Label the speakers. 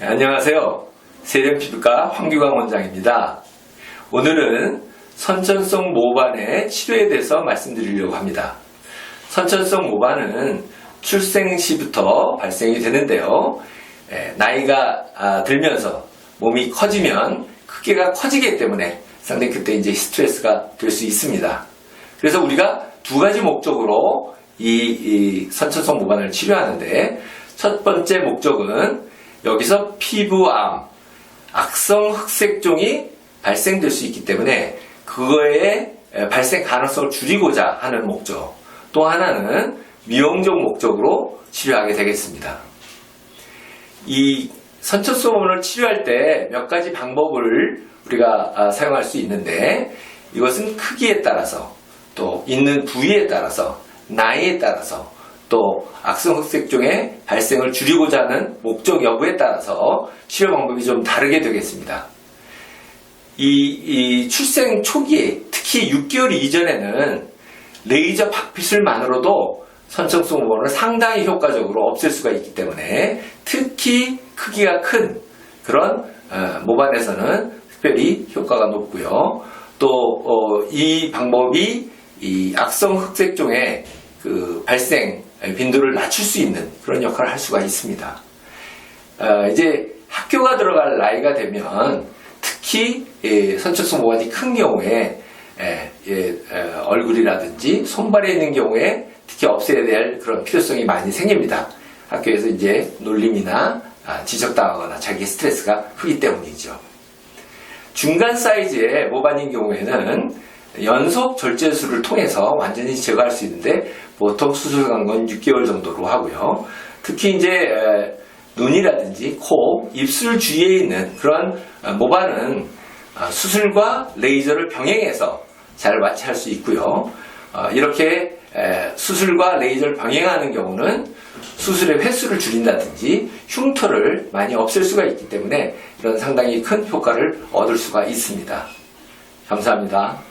Speaker 1: 네, 안녕하세요. 세련피부과 황규광 원장입니다. 오늘은 선천성 모반의 치료에 대해서 말씀드리려고 합니다. 선천성 모반은 출생 시부터 발생이 되는데요. 에, 나이가 아, 들면서 몸이 커지면 크기가 커지기 때문에 상당히 그때 이제 스트레스가 될 수 있습니다. 그래서 우리가 두 가지 목적으로 이, 이 선천성 모반을 치료하는데 첫 번째 목적은 여기서 피부암, 악성 흑색종이 발생될 수 있기 때문에 그거의 발생 가능성을 줄이고자 하는 목적. 또 하나는 미용적 목적으로 치료하게 되겠습니다. 이 선천성원을 치료할 때 몇 가지 방법을 우리가 아, 사용할 수 있는데 이것은 크기에 따라서 또 있는 부위에 따라서 나이에 따라서 또 악성 흑색종의 발생을 줄이고자 하는 목적 여부에 따라서 치료 방법이 좀 다르게 되겠습니다. 이, 이 출생 초기에 특히 6개월 이전에는 레이저 박피술만으로도 선천성 모발을 상당히 효과적으로 없앨 수가 있기 때문에 특히 크기가 큰 그런 어, 모반에서는 특별히 효과가 높고요. 또이 방법이 이 악성 흑색종의 그 발생 빈도를 낮출 수 있는 그런 역할을 할 수가 있습니다. 어, 이제 학교가 들어갈 나이가 되면 특히 예, 선천성 모반이 큰 경우에 예, 예, 어, 얼굴이라든지 손발에 있는 경우에 특히 없애야 될 그런 필요성이 많이 생깁니다. 학교에서 이제 놀림이나 아, 지적당하거나 자기 스트레스가 크기 때문이죠. 중간 사이즈의 모반인 경우에는 연속 절제술을 통해서 완전히 제거할 수 있는데 보통 수술 간건 6개월 정도로 하고요. 특히 이제 에, 눈이라든지 코, 입술 주위에 있는 그런 어, 모반은 어, 수술과 레이저를 병행해서 잘 마취할 수 있고요. 어, 이렇게 에, 수술과 레이저를 병행하는 경우는 수술의 횟수를 줄인다든지 흉터를 많이 없앨 수가 있기 때문에 이런 상당히 큰 효과를 얻을 수가 있습니다. 감사합니다.